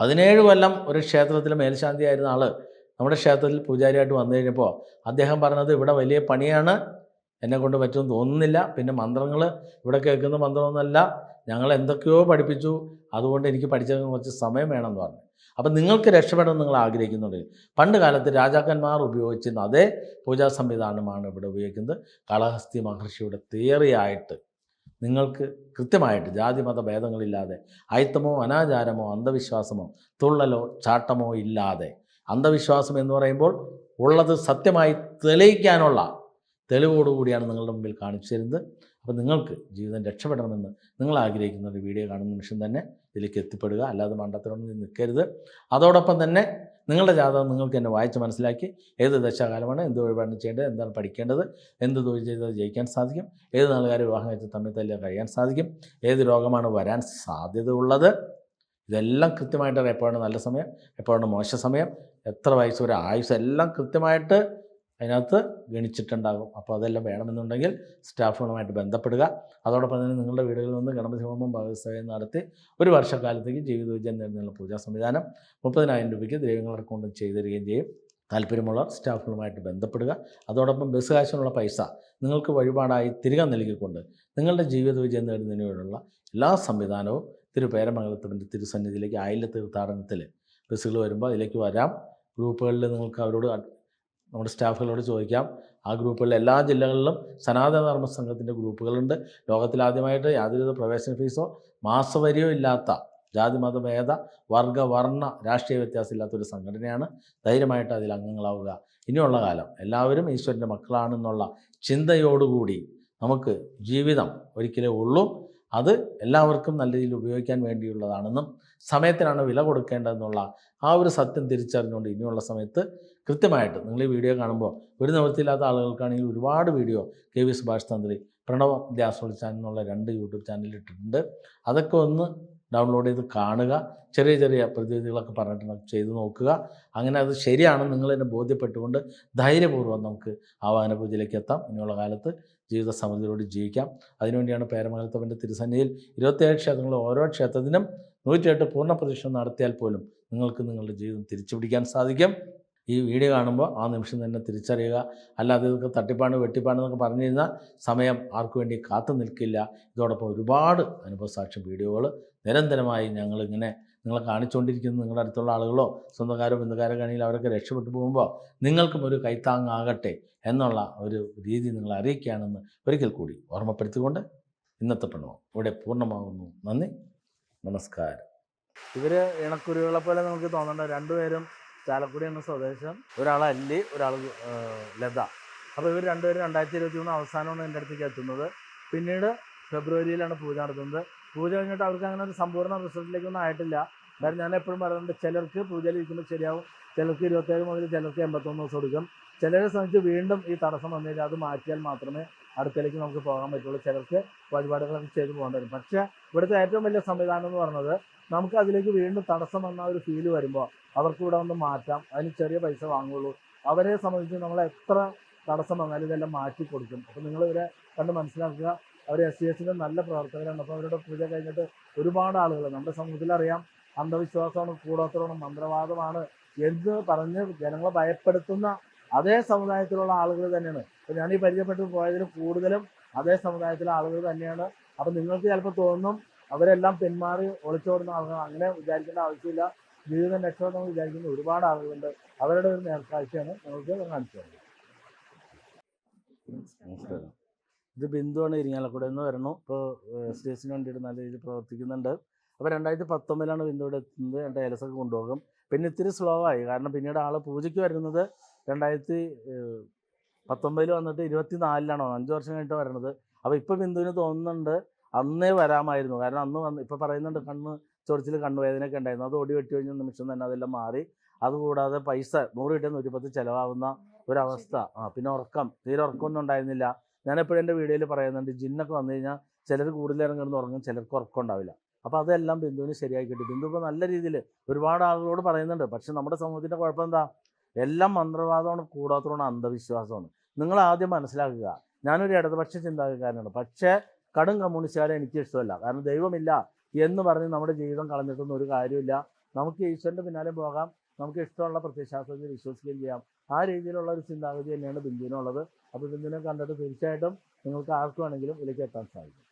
Speaker 1: പതിനേഴ് കൊല്ലം ഒരു ക്ഷേത്രത്തിൽ മേൽശാന്തിയായിരുന്ന ആൾ നമ്മുടെ ക്ഷേത്രത്തിൽ പൂജാരിയായിട്ട് വന്നു കഴിഞ്ഞപ്പോൾ അദ്ദേഹം പറഞ്ഞത് ഇവിടെ വലിയ പണിയാണ്. എന്നെ കൊണ്ട് പറ്റുമെന്ന് തോന്നുന്നില്ല. പിന്നെ മന്ത്രങ്ങൾ ഇവിടെ കേൾക്കുന്ന മന്ത്രമൊന്നുമല്ല. ഞങ്ങൾ എന്തൊക്കെയോ പഠിപ്പിച്ചു. അതുകൊണ്ട് എനിക്ക് പഠിച്ചതിന് കുറച്ച് സമയം വേണമെന്ന് പറഞ്ഞു. അപ്പം നിങ്ങൾക്ക് രക്ഷപ്പെടണം നിങ്ങൾ ആഗ്രഹിക്കുന്നുണ്ട്. പണ്ട് കാലത്ത് രാജാക്കന്മാർ ഉപയോഗിച്ചിരുന്ന അതേ പൂജാ സംവിധാനമാണ് ഇവിടെ ഉപയോഗിക്കുന്നത്. കാളഹസ്തി മഹർഷിയുടെ തിയറിയായിട്ട് നിങ്ങൾക്ക് കൃത്യമായിട്ട് ജാതി മത ഭേദങ്ങളില്ലാതെ അയിത്തമോ അനാചാരമോ അന്ധവിശ്വാസമോ തുള്ളലോ ചാട്ടമോ ഇല്ലാതെ അന്ധവിശ്വാസം എന്ന് പറയുമ്പോൾ ഉള്ളത് സത്യമായി തെളിയിക്കാനുള്ള തെളിവോടുകൂടിയാണ് നിങ്ങളുടെ മുമ്പിൽ കാണിച്ചു തരുന്നത് അപ്പോൾ നിങ്ങൾക്ക് ജീവിതം രക്ഷപ്പെടണമെന്ന് നിങ്ങൾ ആഗ്രഹിക്കുന്ന ഒരു വീഡിയോ കാണുന്ന നിമിഷം തന്നെ ഇതിലേക്ക് എത്തിപ്പെടുക. അല്ലാതെ മണ്ടത്തിലൊന്നും നിൽക്കരുത്. അതോടൊപ്പം തന്നെ നിങ്ങളുടെ ജാതകം നിങ്ങൾക്ക് എന്നെ വായിച്ച് മനസ്സിലാക്കി ഏത് ദശാകാലമാണ് എന്ത് വഴിപാടിന് ചെയ്യേണ്ടത് എന്താണ് പഠിക്കേണ്ടത് എന്ത് തൊഴിൽ ചെയ്താൽ ജയിക്കാൻ സാധിക്കും ഏത് നാളുകാർ വിവാഹം കഴിച്ച് തമ്മിൽ തല്ലിയാൽ കഴിയാൻ സാധിക്കും ഏത് രോഗമാണ് വരാൻ സാധ്യത ഉള്ളത് ഇതെല്ലാം കൃത്യമായിട്ട് എപ്പോഴാണ് നല്ല സമയം എപ്പോഴാണ് മോശ സമയം എത്ര വയസ്സ് വരെ ആയുസ് എല്ലാം കൃത്യമായിട്ട് അതിനകത്ത് ഗണിച്ചിട്ടുണ്ടാകും. അപ്പോൾ അതെല്ലാം വേണമെന്നുണ്ടെങ്കിൽ സ്റ്റാഫുകളുമായിട്ട് ബന്ധപ്പെടുക. അതോടൊപ്പം തന്നെ നിങ്ങളുടെ വീടുകളിൽ നിന്ന് ഗണപതി ഹോമം നടത്തി ഒരു വർഷക്കാലത്തേക്ക് ജീവിത വിജയം നേടുന്നതിനുള്ള പൂജാ സംവിധാനം മുപ്പതിനായിരം രൂപയ്ക്ക് ദൈവങ്ങളുടെ കൊണ്ട് ചെയ്തു തരികയും ചെയ്യും. താല്പര്യമുള്ള സ്റ്റാഫുകളുമായിട്ട് ബന്ധപ്പെടുക. അതോടൊപ്പം ബസ് കാശിനുള്ള പൈസ നിങ്ങൾക്ക് വഴിപാടായി തിരികെ നൽകിക്കൊണ്ട് നിങ്ങളുടെ ജീവിത വിജയം നേടുന്നതിനുള്ള എല്ലാ സംവിധാനവും തിരുപേരമംഗലത്തിന്റെ തിരുസന്നിധിയിലേക്ക് ആയില തീർത്ഥാടനത്തിൽ ബസ്സുകൾ വരുമ്പോൾ അതിലേക്ക് വരാം. ഗ്രൂപ്പുകളിൽ നിങ്ങൾക്ക് അവരോട് നമ്മുടെ സ്റ്റാഫുകളോട് ചോദിക്കാം. ആ ഗ്രൂപ്പുകളിൽ എല്ലാ ജില്ലകളിലും സനാതന ധർമ്മ സംഘത്തിന്റെ ഗ്രൂപ്പുകളുണ്ട്. ലോകത്തിലാദ്യമായിട്ട് യാതൊരുവിധ പ്രവേശന ഫീസോ മാസവരിയോ ഇല്ലാത്ത ജാതി മതഭേദ വർഗ വർണ രാഷ്ട്രീയ വ്യത്യാസം ഒരു സംഘടനയാണ് ധൈര്യമായിട്ട് അതിൽ അംഗങ്ങളാവുക. ഇനിയുള്ള കാലം എല്ലാവരും ഈശ്വരന്റെ മക്കളാണെന്നുള്ള ചിന്തയോടുകൂടി നമുക്ക് ജീവിതം ഒരിക്കലേ ഉള്ളൂ. അത് എല്ലാവർക്കും നല്ല രീതിയിൽ ഉപയോഗിക്കാൻ വേണ്ടിയുള്ളതാണെന്നും സമയത്തിനാണ് വില കൊടുക്കേണ്ടതെന്നുള്ള ആ ഒരു സത്യം തിരിച്ചറിഞ്ഞുകൊണ്ട് ഇനിയുള്ള സമയത്ത് കൃത്യമായിട്ട് നിങ്ങൾ ഈ വീഡിയോ കാണുമ്പോൾ ഒരു നിവൃത്തിയില്ലാത്ത ആളുകൾക്കാണെങ്കിൽ ഒരുപാട് വീഡിയോ കെ വി സുഭാഷ് തന്ത്രി പ്രണവ് ദ്യാസോൾ ചാനൽ എന്നുള്ള രണ്ട് യൂട്യൂബ് ചാനലിൽ ഇട്ടിട്ടുണ്ട്. അതൊക്കെ ഒന്ന് ഡൗൺലോഡ് ചെയ്ത് കാണുക. ചെറിയ ചെറിയ പ്രതിവിധികളൊക്കെ പറഞ്ഞിട്ടുണ്ട്. ചെയ്ത് നോക്കുക. അങ്ങനെ അത് ശരിയാണെന്ന് നിങ്ങൾ തന്നെ ബോധ്യപ്പെട്ടുകൊണ്ട് ധൈര്യപൂർവം നമുക്ക് ആവാഹന പൂജയിലേക്ക് എത്താം. ഇനിയുള്ള കാലത്ത് ജീവിത സമൃദ്ധിയോട് ജീവിക്കാം. അതിനുവേണ്ടിയാണ് പേരമംഗലത്തവന്റെ തിരുസന്നിധിയിൽ ഇരുപത്തിയേഴ് ക്ഷേത്രങ്ങളിൽ ഓരോ ക്ഷേത്രത്തിനും നൂറ്റിയെട്ട് പൂർണ പ്രദക്ഷിണം നടത്തിയാൽ പോലും നിങ്ങൾക്ക് നിങ്ങളുടെ ജീവിതം തിരിച്ചുപിടിക്കാൻ സാധിക്കും. ഈ വീഡിയോ കാണുമ്പോൾ ആ നിമിഷം തന്നെ തിരിച്ചറിയുക. അല്ലാതെ ഇതൊക്കെ തട്ടിപ്പാണ് വെട്ടിപ്പാണ് എന്നൊക്കെ പറഞ്ഞു കഴിഞ്ഞാൽ സമയം ആർക്കു വേണ്ടി കാത്തു നിൽക്കില്ല. ഇതോടൊപ്പം ഒരുപാട് അനുഭവസാക്ഷ്യം വീഡിയോകൾ നിരന്തരമായി ഞങ്ങളിങ്ങനെ നിങ്ങളെ കാണിച്ചുകൊണ്ടിരിക്കുന്ന. നിങ്ങളുടെ അടുത്തുള്ള ആളുകളോ സ്വന്തക്കാരോ ബന്ധുക്കാരോ കാണിയിൽ അവരൊക്കെ രക്ഷപ്പെട്ടു പോകുമ്പോൾ നിങ്ങൾക്കും ഒരു കൈത്താങ്ങാകട്ടെ എന്നുള്ള ഒരു രീതി നിങ്ങൾ അറിയിക്കുകയാണെന്ന് ഒരിക്കൽ കൂടി ഓർമ്മപ്പെടുത്തിക്കൊണ്ട് ഇന്നത്തെ പ്രണവം ഇവിടെ പൂർണമാകുന്നു. നന്ദി. നമസ്കാരം. ഇവർ ഇണക്കുരുകളെ പോലെ നമുക്ക് തോന്നണ്ട. രണ്ടുപേരും ചാലക്കുടി എന്ന സ്വദേശം ഒരാൾ അല്ലി ഒരാൾ ലത. അപ്പോൾ ഇവർ രണ്ടുപേരും രണ്ടായിരത്തി ഇരുപത്തി മൂന്ന് അവസാനമാണ് എന്റെ അടുത്തേക്ക് എത്തുന്നത്. പിന്നീട് ഫെബ്രുവരിയിലാണ് പൂജ നടത്തുന്നത്. പൂജ കഴിഞ്ഞിട്ട് അവർക്ക് അങ്ങനെ ഒരു സമ്പൂർണ റിസൾട്ടിലേക്കൊന്നും ആയിട്ടില്ല. കാരണം ഞാൻ എപ്പോഴും പറയുന്നുണ്ട് ചിലർക്ക് പൂജയിൽ ഇരിക്കുമ്പോൾ ശരിയാവും ചിലർക്ക് ഇരുപത്തേഴ് മുതൽ ചിലർക്ക് എൺപത്തൊന്ന് ദിവസം എടുക്കും. ചിലരെ സംബന്ധിച്ച് വീണ്ടും ഈ തടസ്സം വന്നു കഴിഞ്ഞാൽ അത് മാറ്റിയാൽ മാത്രമേ അടുത്തേക്ക് നമുക്ക് പോകാൻ പറ്റുള്ളൂ. ചിലർക്ക് വഴിപാടുകളൊക്കെ ചെയ്ത് പോകേണ്ടി വരും. പക്ഷേ ഇവിടുത്തെ ഏറ്റവും വലിയ സംവിധാനം എന്ന് പറയുന്നത് നമുക്ക് അതിലേക്ക് വീണ്ടും തടസ്സം വന്ന ഒരു ഫീൽ വരുമ്പോൾ അവർക്ക് ഇവിടെ വന്ന് മാറ്റാം. അതിന് ചെറിയ പൈസ വാങ്ങുള്ളൂ അവരെ സംബന്ധിച്ച് നമ്മൾ എത്ര തടസ്സം വന്നാലും ഇതെല്ലാം മാറ്റി കൊടുക്കും. അപ്പോൾ നിങ്ങൾ ഇവരെ കണ്ട് മനസ്സിലാക്കുക. അവർ എസ് സി എസിന്റെ നല്ല പ്രവർത്തകരാണ്. അപ്പോൾ അവരുടെ പൂജ കഴിഞ്ഞിട്ട് ഒരുപാട് ആളുകൾ നമ്മുടെ സമൂഹത്തിൽ അറിയാം അന്ധവിശ്വാസമാണ് കൂടോത്രമാണ് മന്ത്രവാദമാണ്. എന്ത് പറഞ്ഞ് ജനങ്ങളെ ഭയപ്പെടുത്തുന്ന അതേ സമുദായത്തിലുള്ള ആളുകൾ തന്നെയാണ്. അപ്പോൾ ഞാൻ ഈ പരിചയപ്പെട്ട് പോയതിൽ കൂടുതലും അതേ സമുദായത്തിലെ ആളുകൾ തന്നെയാണ്. അപ്പം നിങ്ങൾക്ക് ചിലപ്പോൾ തോന്നും അവരെല്ലാം പിന്മാറി ഒളിച്ചോടുന്ന ആളുകൾ അങ്ങനെ വിചാരിക്കേണ്ട ആവശ്യമില്ല. ജീവിതം എന്ന് വിചാരിക്കുന്ന ഒരുപാട് ആളുകളുണ്ട്. അവരുടെ ഒരു നേർക്കാഴ്ചയാണ് നമുക്ക് കാണിച്ചു തരുന്നത്. നമസ്കാരം. ഇത് ബിന്ദുവാണ് ഇരിങ്ങാലക്കുട എന്ന് വരണം ഇപ്പോൾ സ്റ്റേഷന് വേണ്ടിയിട്ട് നല്ല രീതിയിൽ പ്രവർത്തിക്കുന്നുണ്ട്. അപ്പോൾ രണ്ടായിരത്തി പത്തൊമ്പതിലാണ് ബിന്ദു ഇവിടെ എത്തുന്നത്. എന്റെ ഏലസൊക്കെ കൊണ്ടുപോകും. പിന്നെ ഇത്തിരി സ്ലോ ആയി. കാരണം പിന്നീട് ആൾ പൂജയ്ക്ക് വരുന്നത് രണ്ടായിരത്തി പത്തൊമ്പതിൽ വന്നിട്ട് ഇരുപത്തി നാലിലാണോ അഞ്ച് വർഷം കഴിഞ്ഞിട്ട് വരണത് അപ്പോൾ ഇപ്പോൾ ബിന്ദുവിന് തോന്നുന്നുണ്ട് അന്നേ വരാമായിരുന്നു. കാരണം അന്ന് വന്ന് ഇപ്പോൾ പറയുന്നുണ്ട് കണ്ണ് ചൊറിച്ചിൽ കണ്ണുവേദനയൊക്കെ ഉണ്ടായിരുന്നു. അത് ഓടി വെട്ടി കഴിഞ്ഞ നിമിഷം തന്നെ അതെല്ലാം മാറി. അതുകൂടാതെ പൈസ നൂറ് കിട്ടിയ നൂറ്റിപ്പത്ത് ചിലവാകുന്ന ഒരവസ്ഥ. ആ പിന്നെ ഉറക്കം. തീരെ ഉറക്കമൊന്നും ഉണ്ടായിരുന്നില്ല. ഞാനെപ്പോഴും എന്റെ വീഡിയോയിൽ പറയുന്നുണ്ട് ജിന്നൊക്കെ വന്നു കഴിഞ്ഞാൽ ചിലർ കൂടുതൽ ഇറങ്ങുന്ന ഉറങ്ങും ചിലർക്ക് ഉറക്കം ഉണ്ടാവില്ല. അപ്പോൾ അതെല്ലാം ബിന്ദുവിന് ശരിയായി കിട്ടി. ബിന്ദു ഇപ്പോൾ നല്ല രീതിയിൽ ഒരുപാട് ആളുകളോട് പറയുന്നുണ്ട്. പക്ഷെ നമ്മുടെ സമൂഹത്തിന്റെ കുഴപ്പം എന്താ? എല്ലാം മന്ത്രവാദമാണ് കൂടാത്തതാണ് അന്ധവിശ്വാസമാണ്. നിങ്ങൾ ആദ്യം മനസ്സിലാക്കുക. ഞാനൊരു ഇടതുപക്ഷ ചിന്താഗതിക്കാരനാണ്. പക്ഷേ കടും കമ്മ്യൂണിസ്റ്റുകാരെ എനിക്ക് ഇഷ്ടമല്ല. കാരണം ദൈവമില്ല എന്ന് പറഞ്ഞ് നമ്മുടെ ജീവിതം കളഞ്ഞിട്ടൊന്നും ഒരു കാര്യമില്ല നമുക്ക് ഈശ്വരന്റെ പിന്നാലെ പോകാം. നമുക്ക് ഇഷ്ടമുള്ള പ്രത്യശാസ്ത്രത്തിൽ വിശ്വസിക്കുകയും ചെയ്യാം. ആ രീതിയിലുള്ള ഒരു ചിന്താഗതി തന്നെയാണ് ബിന്ദുവിനുള്ളത്. അപ്പോൾ ബിന്ദുവിനെ കണ്ടിട്ട് തീർച്ചയായിട്ടും നിങ്ങൾക്ക് ആർക്കുവാണെങ്കിലും ഇതിലേക്ക് എത്താൻ സാധിക്കും.